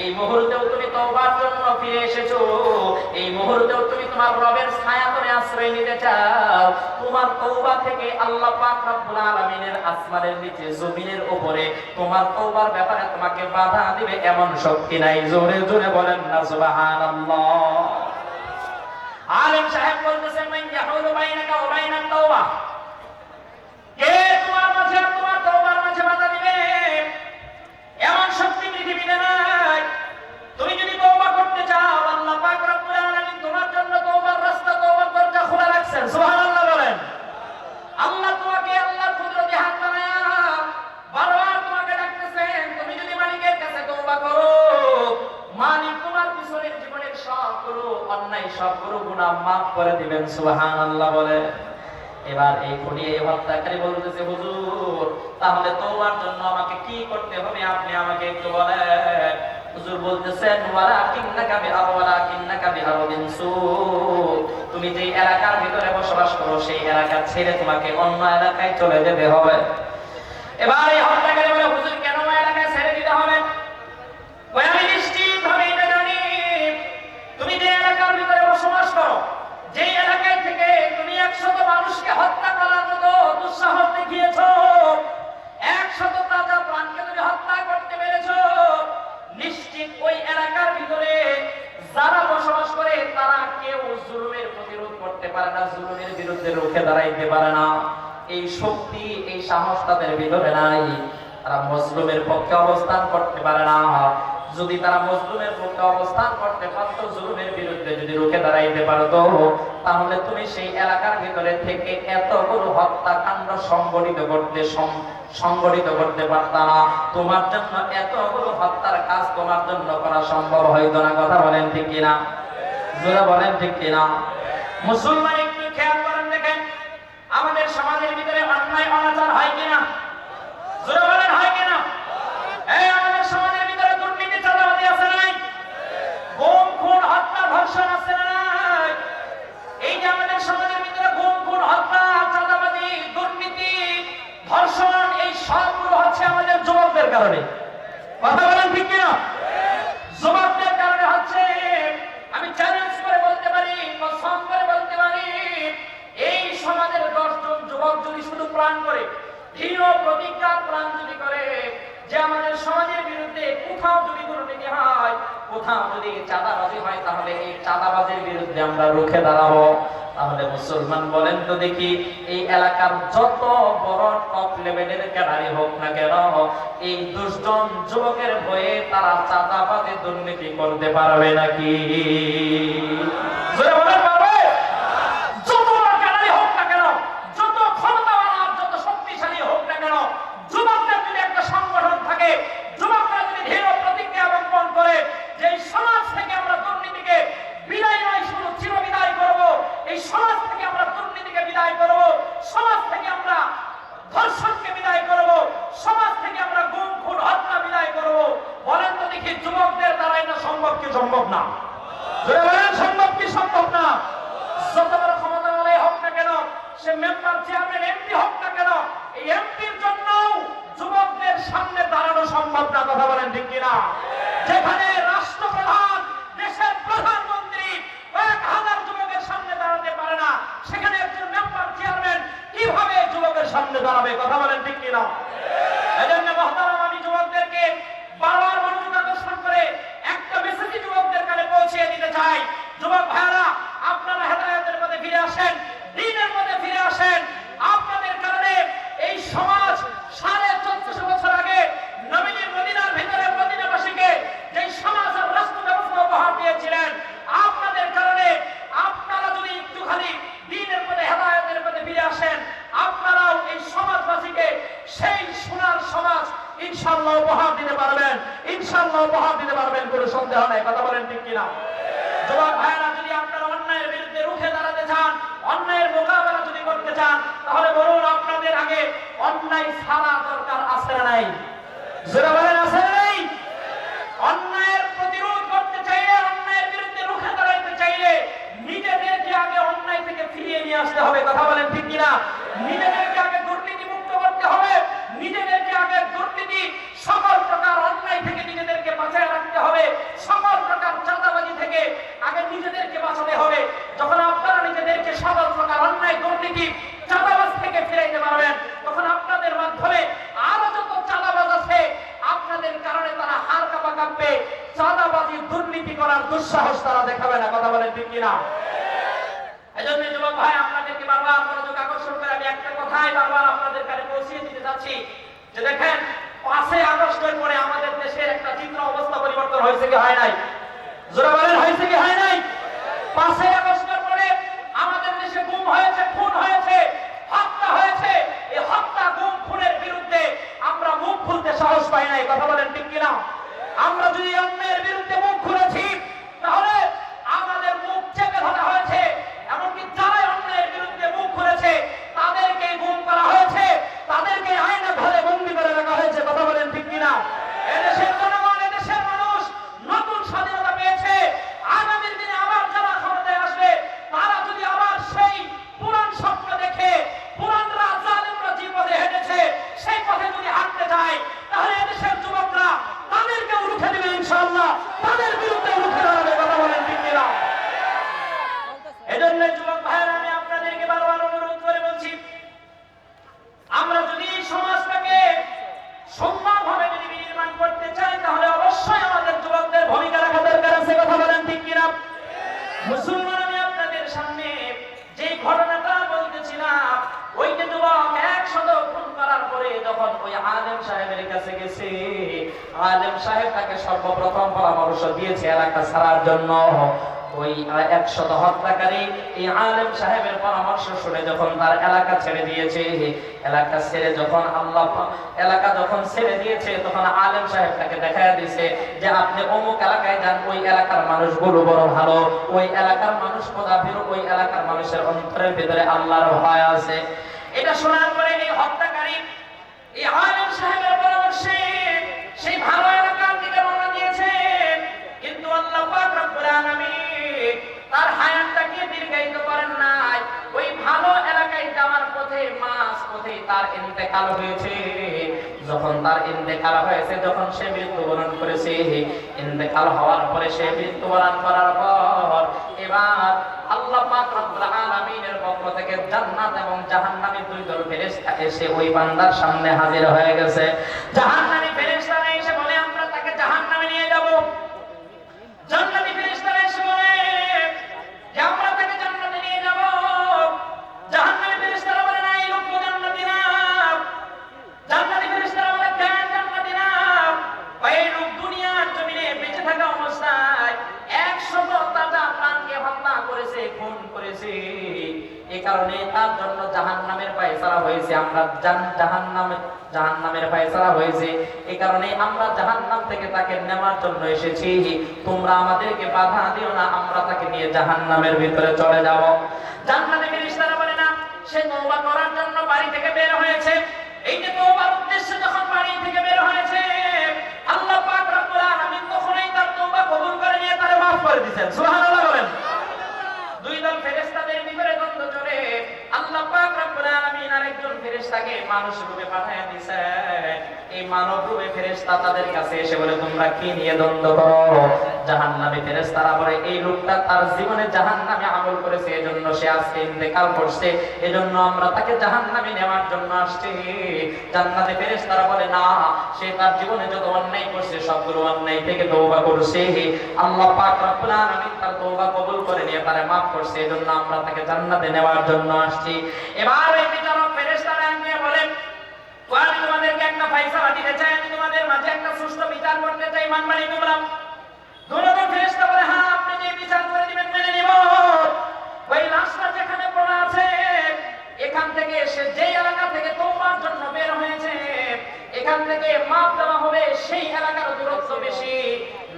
এই মুহূর্তেও তুমি তওবার জন্য ফিরে এসেছ। এই মুহূর্তেও তুমি তোমার রবের ছায়া করে আশ্রয় নিতে চাও। তোমার তওবা থেকে আল্লাহ পাক রব্বুল আলামিনের আসমানের নিচে, জমিনের উপরে তোমার তওবার ব্যাপারে তোমাকে বাধা দিবে এমন শক্তি নাই। জোরে জোরে বলেন না, সুবহানাল্লাহ। আলেম সাহেব বলতেছেন মান ইয়াহুলু বাইনাকা ওয়া বাইনাত তাওবা কে তোমার মাঝে আর তোমার তওবার মাঝে বাধা দিবে এমন শক্তি পৃথিবীতে নাই। তুমি যদি করতে চাও, আল্লাহ পাক রব্বুল আলামিন তোমার জন্য রাস্তা দরজা খোলা রাখছেন। সুবহানাল্লাহ বলেন। আল্লাহ তোমাকে বানায়া বারবার তোমাকে ডাকতেছেন, তুমি যদি মালিকের কাছে তওবা করো, মালিক তোমার পিছনের জীবনের সব অন্যায় সবগুলো গুনাহ মাফ করে দিবেন। সুবহানাল্লাহ বলে এবার এই খুনি, এই হত্যাকারী বলতেছে, হুজুর তাহলে তোমার জন্য আমাকে কি করতে হবে? আপনি আমাকে একটু বলেন। হুজুর বলতেছেন ওয়ালা কিন্নাকা বিআর ওয়ালা কিন্নাকা বিআরদিন সু। তুমি যে এলাকার ভিতরে বসবাস করো, সেই এলাকা ছেড়ে তোমাকে অন্য এলাকায় চলে যেতে হবে। এবার এই হত্যাকারী বলে, হুজুর, কেন এলাকায় ছেড়ে দিতে হবে? আমি নিশ্চিত ভাবে এটা জানি। তুমি যে এলাকার ভিতরে বসবাস করো যে এলাকায় থেকে তুমি একশত মানুষকে হত্যা করার মতো দুঃসাহস দেখিয়েছো একশত তাজা প্রাণকে তুমি হত্যা করতে পেরেছ। নিশ্চিত ওই এলাকার ভিতরে যারা বসবাস করে, তারা কেউ জুলুমের প্রতিরোধ করতে পারে না, জুলুমের বিরুদ্ধে রুখে দাঁড়াইতে পারে না। এই শক্তি, এই সাহস তাদের ভিতরে নাই। তারা মজলুমের পক্ষে অবস্থান করতে পারে না। যদি তারা মজলুমের পক্ষে অবস্থান করতে পারতো, জুলুমের বিরুদ্ধে যদি রুখে দাঁড়াইতে পারতো তাহলে তুমি সেই এলাকার ভিতরে থেকে এতগুলো হত্যাকাণ্ড সংগঠিত করতে সংগঠিত করতে পারতা না। তোমার জন্য এতগুলো হত্যার কাজ তোমার জন্য করা সম্ভব হইতো না। কথা বলেন ঠিক কিনা? জোরে বলেন ঠিক কিনা? মুসলমান একটু খেয়াল করেন দেখেন, আমাদের সমাজের ভিতরে অন্যায় অনাচার হয় কিনা? আমাদের সমাজের ভিতরে দুর্নীতি, চাঁদাবাজি আছে নাই? গুম খুন, হত্যা, ধর্ষণ আছে না নাই এই যে আমাদের সমাজের ভিতরে গুম খুন হত্যা চাঁদাবাজি দুর্নীতি ধর্ষণ এই সবগুলো হচ্ছে আমাদের যুবকদের কারণে। কথা বলেন ঠিক কিনা? যুবকদের কারণে হচ্ছে, আমি চ্যালেঞ্জ করে বলতে পারি কসম করে বলতে পারি, এই সমাজের দশজন যুবক যদি শুধু প্রাণ করে, দৃঢ় প্রতিজ্ঞা প্রাণ যদি করে যে আমাদের সমাজের বিরুদ্ধে কোথাও যদি দুর্নীতি হয়, কোথাও যদি চাঁদাবাজি হয়, তাহলে এই চাঁদাবাজির বিরুদ্ধে আমরা রুখে দাঁড়াবো। তাহলে মুসলমান বলেন তো দেখি, এই এলাকার যত বড় টপ লেভেলের ক্যাডারি হোক না কেন, এই দুজন যুবকের ভয়ে তারা চাঁদাবাদে দুর্নীতি করতে পারবে নাকি জোরে বলেন পারবে যত বড় ক্যাডারি হোক না কেন যত ক্ষমতাবান আর যত শক্তিশালী হোক না কেন যুবকদের যদি একটা সংগঠন থাকে যুবকরা যদি দৃঢ় প্রতিজ্ঞা অবলম্বন করে যে এই সমাজ থেকে আমরা দুর্নীতিকে বিদায় নয় শুধু চিরবিদায় করব এই সমাজ থেকে আমরা দুর্নীতিকে বিদায় করব সমাজ থেকে আমরা ধর্ষণকে বিদায় করব সমাজ থেকে আমরা গুম খুন হত্যা বিদায় করব বলেন তো দেখি যুবকদের দ্বারা এটা সম্ভব কি সম্ভব না জোরে বলেন সম্ভব কি সম্ভব না যত বড় ক্ষমতা বলে হোক না কেন সে মেম্বার চেয়ারম্যান এমপি হোক না কেন, এই এমপির জন্য যুবকদের সামনে দাঁড়ানো সম্ভব না, কথা বলেন ঠিক কিনা? যেখানে রাষ্ট্রপ্রধান, দেশের প্রধানমন্ত্রী কয়েক হাজার যুবকের সামনে দাঁড়াতে পারে না, সেখানে একজন মেম্বার চেয়ারম্যান কীভাবে যুবকের সামনে দাঁড়াবে, কথা বলেন ঠিক কিনা? এজন্য মহতারাম, আমি যুবকদেরকে বারবার মনোযোগ আকর্ষণ করে একটা মেসেজই যুবকদের কানে পৌঁছে দিতে চাই। যুবক ভাইরা নাই। জোরে বলেন আছে নাই? অন্যায়ের প্রতিরোধ করতে চাইলে, অন্যায়ের বিরুদ্ধে রুখে দাঁড়াইতে চাইলে নিজেদেরকে আগে অন্যায় থেকে ফিরিয়ে নিয়ে আসতে হবে। কথা বলেন ঠিক কিনা? নিজেদেরকে আগে দুর্নীতি মুক্ত করতে হবে। নিজেদেরকে আগে দুর্নীতি, সকল প্রকার অন্যায় থেকে নিজেদেরকে বাঁচায় রাখতে হবে। সকল প্রকার চাঁদাবাজি থেকে আগে নিজেদেরকে বাঁচাতে হবে। যখন আপনারা নিজেদেরকে সকল প্রকার অন্যায়, দুর্নীতি দুঃসাহস তারা দেখাবে না, কথা বলেন ঠিক কিনা? পরে আমাদের দেশে হয়েছে, খুন হয়েছে হয়েছে। এই গুম, খুনের বিরুদ্ধে আমরা মুখ খুলতে সাহস পাই নাই, কথা বলেন ঠিক কিনা? আমরা যদি অন্যের বিরুদ্ধে মুখ খুলেছি তাহলে আমাদের মুখ চেপে ধরা হয়েছে এমনকি যারা অন্যের বিরুদ্ধে মুখ খুলেছে তাদেরকে গুম করা হয়েছে তাদেরকে আইনা ঘরে বন্দি করে রাখা হয়েছে কথা বলেন ঠিক কিনা এদেশের জনগণ এদেশের মানুষ নতুন স্বাধীনতা পেয়েছে আগামীর দিনে আবার যারা ক্ষমতায় আসবে তারা যদি আবার সেই পুরান স্বপ্ন দেখে পুরানরা জালেমরা যে পথে হেঁটেছে সেই পথে যদি হাঁটতে যায় তাহলে এদেশের যুবকরা তাদেরকেও রুখে দেবে ইনশাআল্লাহ তাদের বিরুদ্ধে রুখে দাঁড়াবে কথা বলেন ঠিক কিনা এজন্য যুবক ভাইয়েরা আমি আপনাদেরকে বারবার অনুরোধ করে বলছি আমরা যদি এই সমাজটাকে সুন্দরভাবে যদি বিনির্মাণ করতে চাই তাহলে অবশ্যই আমাদের যুবকদের ভূমিকা রাখা দরকার আছে কথা বলেন ঠিক কিনা মুসলমান আমি আপনাদের সামনে যে ঘটনাটা বলতেছিলাম ওই যে যুবক একশত খুন করার পরে যখন ওই আলেম সাহেবের কাছে গেছে আলেম সাহেব তাকে সর্বপ্রথম পরামর্শ দিয়েছে এলাকা ছাড়ার জন্য। ওই একশত হত্যাকারী এই আলেম সাহেবের পরামর্শ শুনে যখন তার এলাকা ছেড়ে দিয়েছে, এলাকা ছেড়ে যখন আল্লাহ এলাকা যখন ছেড়ে দিয়েছে, তখন আলেম সাহেব তাকে দেখা যে আপনি অমুক এলাকায় যান, ওই এলাকার মানুষগুলো বড় ভালো। ওই এলাকার মানুষ কোদাফির ওই এলাকার মানুষের অন্তরের ভিতরে আল্লাহর ভয় আছে। এটা শোনার পরে এই হত্যাকারী এই আলেম সাহেবের পরামর্শে সেই ভালো এলাকার দিকে রওনা দিয়েছেন। কিন্তু আল্লাহ পাক রব্বুল আলামিন তার হায়াতটাকে দীর্ঘায়িত করেন নাই? ওই ভালো এলাকায় যাওয়ার পথে মাস পথে তার ইন্তেকাল হয়েছে। যখন তার ইন্তেকাল হয়েছে, যখন সে মৃত্যুবরণ করেছে, ইন্তেকাল হওয়ার পরে সে মৃত্যুবরণ করার পর এবার আল্লাহ পাক রব্বুল আলামিনের পক্ষ থেকে জান্নাত এবং জাহান্নামী দুই দল ফেরেশতা এসে ওই বান্দার সামনে হাজির হয়ে গেছে। জাহান্নামী তাকে নেওয়ার জন্য এসেছি। তোমরা আমাদেরকে বাধা দিও না, আমরা তাকে নিয়ে জাহান্নামের ভিতরে চলে যাব। জান্নাতে ফেরেশতারা বলে, না, সে তওবা করার জন্য বাড়ি থেকে বের হয়েছে। এই যে তওবার উদ্দেশ্যে যখন বাড়ি থেকে বের হয়েছে, আল্লাহ পাক রব্বুল আলামিন তখনই তার তওবা কবুল করে নিয়ে তারে করে দিয়েছেন। সুবহানাল্লাহ বলেন। দুই দল ফেরেশতাদের ভিতরে দ্বন্দ্ব চলে। আল্লাহ পাক রব্বুল আলামিন আরেকজন ফেরেশতাকে মানুষ রূপে দিয়েছেন এই মানব রূপে ফেরেশতা তাদের কাছে এসে বলে, তোমরা কি নিয়ে দ্বন্দ্ব করো? জাহান্নামী ফেরেশতারা বলে, এই লোকটা তার জীবনে জাহান্নামে আমল করেছে, এজন্য সে আজকে ইন্তেকাল করছে, এজন্য আমরা তাকে নেওয়ার জন্য আসছি। জান্নাতে ফেরেশতারা বলে, না, সে তার জীবনে যত অন্যায় করছে, সবগুলো অন্যায় থেকে তওবা করছে। আল্লাহ পাক রব্বুল আলামিন তার তওবা কবুল করে নিয়ে তারে maaf করছে, এজন্য আমরা তাকে জান্নাতে নেওয়ার জন্য আসছি। এবার এই বিচারক ফেরেশতার নিয়ে বলেন "ও, আমি তোমাদেরকে একটা ফয়সালা দিতে চাই। আমি তোমাদের মাঝে একটা সুষ্ঠু বিচার করতে চাই মানবানি তোমরা দুজন ফেরেশতা বলে হ্যাঁ আপনি যে বিচার করে দিবেন মেনে নিব।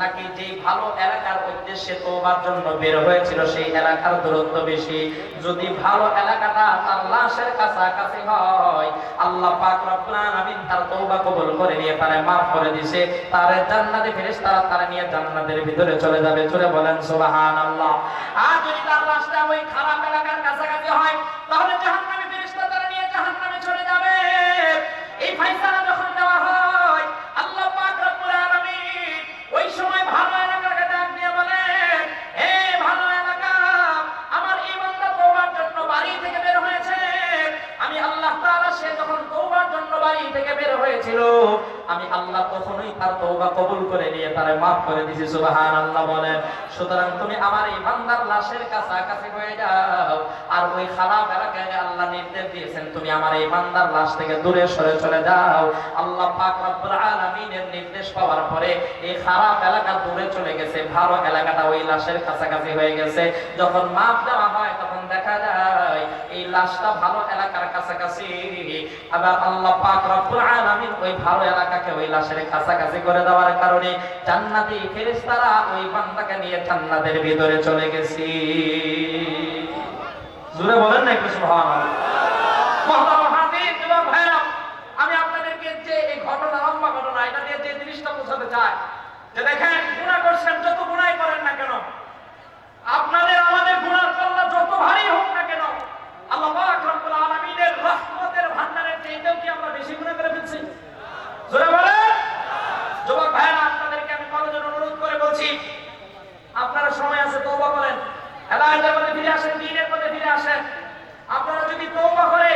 নাকি যেই ভালো এলাকার উদ্দেশ্যে তোবার জন্য বের হয়েছিল সেই এলাকার দূরত্ব বেশি? যদি ভালো এলাকাটা তার লাশের কাছাকাছি হয়, আল্লাহ পাক রব্বুল আলামিন তার তওবা কবুল করে নিয়ে পারে maaf করে দিয়েছে তার জান্নাতে ফেরেশতারা তারা নিয়ে জান্নাতের ভিতরে চলে যাবে। চলে বলেন, সুবহানাল্লাহ। আর যদি মাফ করে দিছি, সুবহানাল্লাহ বলেন। সুতরাং তুমি আমার এই বান্দার লাশের কাছাকাছি হয়ে যাও, আর ওই খারাপ এলাকায় আল্লাহ নির্দেশ দিয়েছেন, তুমি আমার এই বান্দার লাশ থেকে দূরে সরে চলে যাও। আল্লাহ পাক রব্বুল আলামিনের নির্দেশ পাওয়ার পরে এই খারাপ এলাকা দূরে চলে গেছে ভালো এলাকাটা ওই লাশের কাছাকাছি হয়ে গেছে। যখন মাপ দেওয়া হয়, তখন দেখা যায় এই লাশটা ভালো এলাকার কাছাকাছি আবার আল্লাহ পাক রব্বুল আলামিন ওই ভালো এলাকাকে ওই লাশের কাছাকাছি করে দেওয়ার কারণে জান্নাতি ফেরেশতারা ওই বান্দাকে নিয়ে জান্নাতের ভিতরে চলে গেছি। জোরে বলেন না একটু সুবহানাল্লাহ। আমি আপনাদেরকে যে এই ঘটনা, লম্বা ঘটনা, এটা দিয়ে যে জিনিসটা বোঝাতে চাই, যে দেখেন, গুনাহ করছেন, যত গুনাই করেন না কেন, আপনাদের আমাদের গুনার পাল্লা যত ভারী হোক না কেন আল্লাহ পাক রব্বুল আলামিনের রহমতের ভান্ডারের চাইতেও কি আমরা বেশি গুনাহ করে ফেলছি জোরে বলেন যুবক ভাইরা আপনাদেরকে আমি কলেজের অনুরোধ করে বলছি, আপনারা সময় আছে, তওবা করেন। হেদায়েতের মধ্যে ফিরে আসেন দ্বীনের মধ্যে ফিরে আসেন। আপনারা যদি তওবা করে,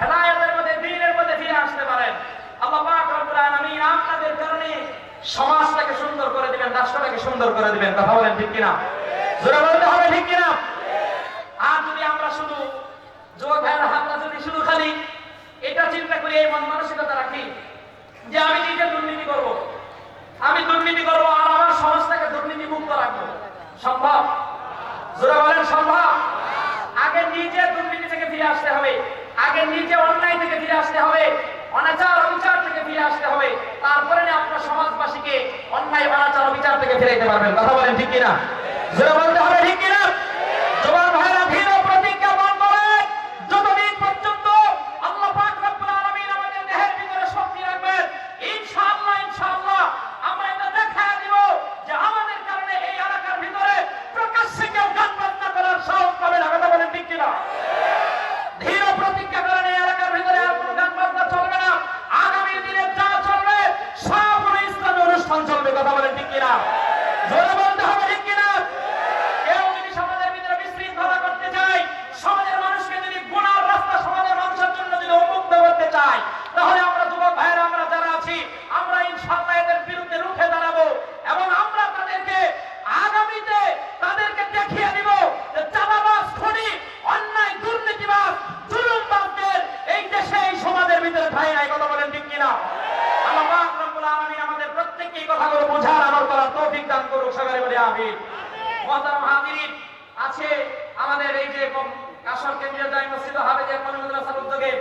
হেদায়েতের মধ্যে দ্বীনের মধ্যে ফিরে আসতে পারেন। আল্লাহ পাক রব্বুল আলামিন আপনাদের কারণে সমাজটাকে সুন্দর করে দিবেন, রাষ্ট্রটাকে সুন্দর করে দিবেন। কথা বলেন ঠিক কিনা? জোরে বলতে হবে ঠিক কিনা? আর যদি আমরা শুধু, যুবক ভাইয়েরা আমরা যদি শুধু খালি, এটা চিন্তা করি, এই মন মানসিকতা রাখি। যে আমি নিজে দুর্নীতি করব। আমি দুর্নীতি করব আর আমার সমাজটাকে দুর্নীতি মুক্ত রাখব। সম্ভব? জোরে বলেন, সম্ভব? আগে নিজে দুর্নীতি থেকে ফিরে আসতে হবে। আগে নিজে অন্যায় থেকে ফিরে আসতে হবে। অনাচার, অবিচার থেকে ফিরে আসতে হবে। তারপরে আপনার সমাজবাসীকে অন্যায়, অনাচার, অবিচার থেকে ফিরাইতে পারবেন। কথা বলেন ঠিক কিনা? জোরে বলতে হবে ঠিক কিনা জবান ভাইরা ভিড় প্রতিজ্ঞা পালন করেন যতদিন পর্যন্ত আল্লাহ পাক রব্বুল আলামিন আমাদের দেহের ভিতরে শক্তি রাখবেন ইনশাআল্লাহ ইনশাআল্লাহ আমরা এটা দেখায় দিব যে আমাদের কারণে এই এলাকার ভিতরে প্রকাশ্যে কেউ গান বাজনা করার সাহস পাবে না কথা বলেন ঠিক কিনা ধীর প্রতিজ্ঞা করেন এই এলাকার ভিতরে আর কোনো গান বাজনা চলবে না আগামী দিনে যা চলবে সব হলো ইসলামী অনুষ্ঠান চলবে কথা বলেন ঠিক কিনা? জোরে বলতে হবে ঠিক কিনা? কেউ যদি সমাজের ভিতরে বিশৃঙ্খলা করতে সমাজের মানুষকে যদি গুনার রাস্তা সমাজের মানুষের জন্য যদি করতে তাহলে আমরা যুবক ভাইয়েরা, আমরা যারা আছি, আমরা বিরুদ্ধে রুখে দাঁড়াবো এবং আমরা তাদেরকে আগামীতে তাদেরকে দেখিয়ে দিব যে চাঁদাবাজ, খুনি, অন্যায়, দুর্নীতিবাজ, জুলুমবাজদের এই দেশে, এই সমাজের ভিতরে ঠাঁই নাই। কথা বলেন ঠিক কিনা? আলামিন আমাদের প্রত্যেককে এই কথাগুলো বোঝার আমল করার সবাই বলে আমিন মহতারাম হাজিরিন আছে আমাদের এই যে কাশর কেন্দ্রীয় জামি মসজিদ হাফেজিয়া কমি মাদ্রাসার উদ্যোগে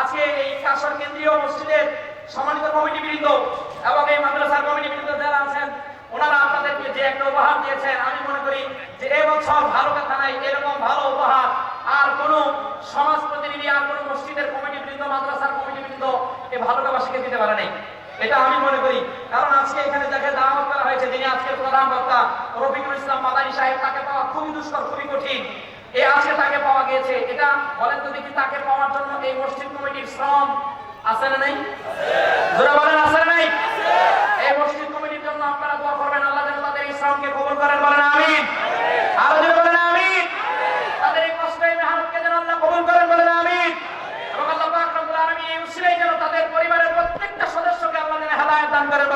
আজকে এই কাশর কেন্দ্রীয় মসজিদের সম্মানিত কমিটি বৃন্দ এবং এই মাদ্রাসার কমিটি বৃন্দ যারা আছেন, ওনারা আপনাদেরকে যে একটা উপহার দিয়েছেন, আমি মনে করি যে এবছর কথা নাই এরকম ভালো উপহার আর কোনো সমাজ প্রতিনিধি আর কোনো মসজিদের কমিটি বৃন্দ, মাদ্রাসার কমিটি বৃন্দ এই ভালোবাসীকে দিতে পারে নাই। এটা আমি মনে করি। কারণ আজকে এখানে যাকে দাওয়াত করা হয়েছে, যিনি আজকের প্রধান বক্তা, রফিকুল ইসলাম মাদানী সাহেব, তাকে পাওয়া খুবই দুষ্কর, খুবই কঠিন। এই আজকে তাকে পাওয়া গিয়েছে। এটা বলেন তো দেখি তাকে পাওয়ার জন্য এই মসজিদ কমিটির শ্রম আছে না নাই? বলেন, আছে না এই মসজিদ কমিটির জন্য আপনারা দোয়া করবেন, আল্লাহ যেন তাদের এই শ্রমকে কবুল করেন। বলেন আরও জোরে বলেন তাদের এই কষ্ট, এই মেহনতকে যেন আল্লাহ কবুল করেন। বলেন এবং আল্লাহ এই যেন তাদের পরিবারের প্রত্যেকটা যেন হেদায়েত দান আপনারা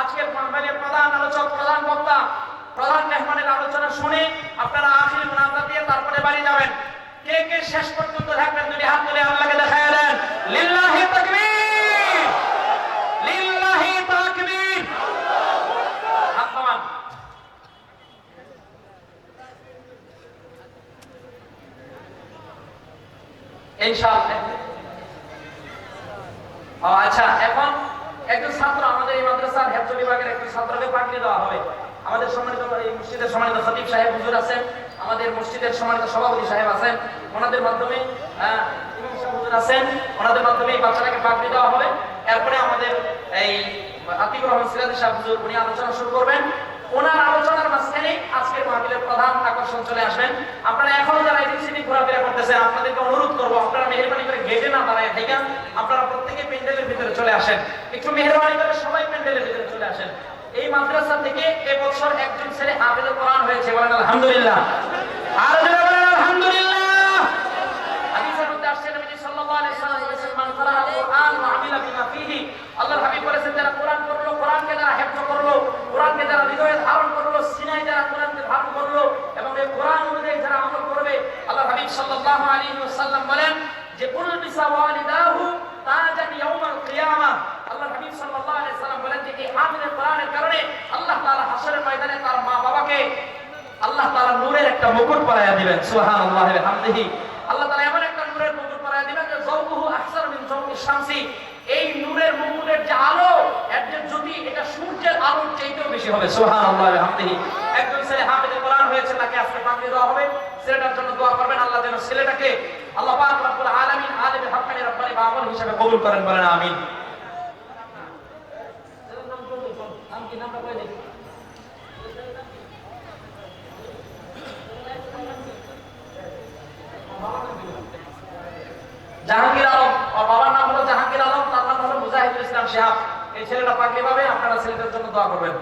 আজকের প্রধান আলোচক, প্রধান বক্তা, প্রধান মেহমানের আলোচনা শুনে আপনারা আখির মুনাজাত দিয়ে তারপরে বাড়ি যাবেন। কে কে শেষ ইনশাআল্লাহ। ও আচ্ছা এখন একজন ছাত্র, আমাদের এই মাদ্রাসার হেফজ বিভাগের একজন ছাত্রকে পাকড়ি দেওয়া হবে। আমাদের সম্মানিত এই মসজিদের সম্মানিত খতিব সাহেব হুজুর আছেন, আমাদের মসজিদের সম্মানিত সভাপতি সাহেব আছেন। ওনাদের মাধ্যমে হুজুর আছেন, ওনাদের মাধ্যমে এই বাচ্চাটাকে পাকড়ি দেওয়া হবে। এরপরে আমাদের এই আতিকুর রহমান সিরাজ সাহেব হুজুর, উনি আলোচনা শুরু করবেন। ওনার আলোচনার মাঝখানে আজকের মাহফিলের প্রধান আকর্ষণ চলে আসবেন। আপনারা এখনও যারা এদিক সেদিক ঘোরাফেরা করতেছেন, আপনাদেরকে অনুরোধ করব, আপনারা মেহরবানি করে গেটে না দাঁড়ায় থাকেন, আপনারা প্রত্যেকে প্যান্ডেলের ভিতরে চলে আসেন। একটু মেহরবানি করে সবাই প্যান্ডেলের ভিতরে চলে আসেন। এই মাদ্রাসা থেকে এবছর একজন ছেলে আবেদন করান হয়েছে, বলেন আলহামদুলিল্লাহ। আর বলেন, আলহামদুলিল্লাহ হাদিসের মধ্যে আসছে নবী সাল্লাল্লাহু আলাইহি ওয়াসাল্লাম বলেছেন মান কারাআল কুরআন ওয়া আমিলা বিমা ফীহি আল্লাহর হাবিব বলেছেন যারা কোরআন পড়ল কোরআনকে যারা হেফজ করল কোরআনকে যারা হৃদয়ে ধারণ করল সিনায় যারা কোরআনকে ধারণ করল এবং এই কোরআন অনুযায়ী যারা আমল করবে আল্লাহর হাবিব সাল্লাল্লাহু আলাইহি ওয়াসাল্লাম বলেন যে, কুল ওয়ালিদাহু তাজান ইয়াউমাল কিয়ামা। আল্লাহর হাবিব সাল্লাল্লাহু আলাইহি ওয়াসাল্লাম বলেন যে এই হামিলে কোরআনের কারণে আল্লাহ তাআলা হাশরের ময়দানে তার মা বাবাকে আল্লাহ তাআলা নূরের একটা মুকুট পরায়া দিবেন। সুবহানাল্লাহি ওয়া হামদিহি আল্লাহ তাআলা এমন একটা নূরের মুকুট পরায়া দিবেন যে যাওকুহু আহসান মিন যাওকি শামসি। এই নূরের মুকুটের যে আলো, এর যে জ্যোতি, এটা সূর্যের আলোর চাইতেও বেশি হবে। সুবহানাল্লাহি ওয়া হামদিহি একজন ছেলে হাফেজে কোরআন হয়েছে, তাকে আজকে পাকড়ি দেওয়া হবে। ছেলেটার জন্য দোয়া করবেন, আল্লাহ যেন ছেলেটাকে আল্লাহ পাক রব্বুল আলামিন আলিম হাক্কানি রব্বানি বাবুল হিসেবে কবুল করেন বলেন, আমিন। জাহাঙ্গীর আলম, ওর বাবার নাম হলো জাহাঙ্গীর আলম, তার নাম হলো মুজাহিদুল ইসলাম শিহাব। এই ছেলেটা পাকড়ি পাবে আপনারা ছেলেটার জন্য দোয়া করবেন।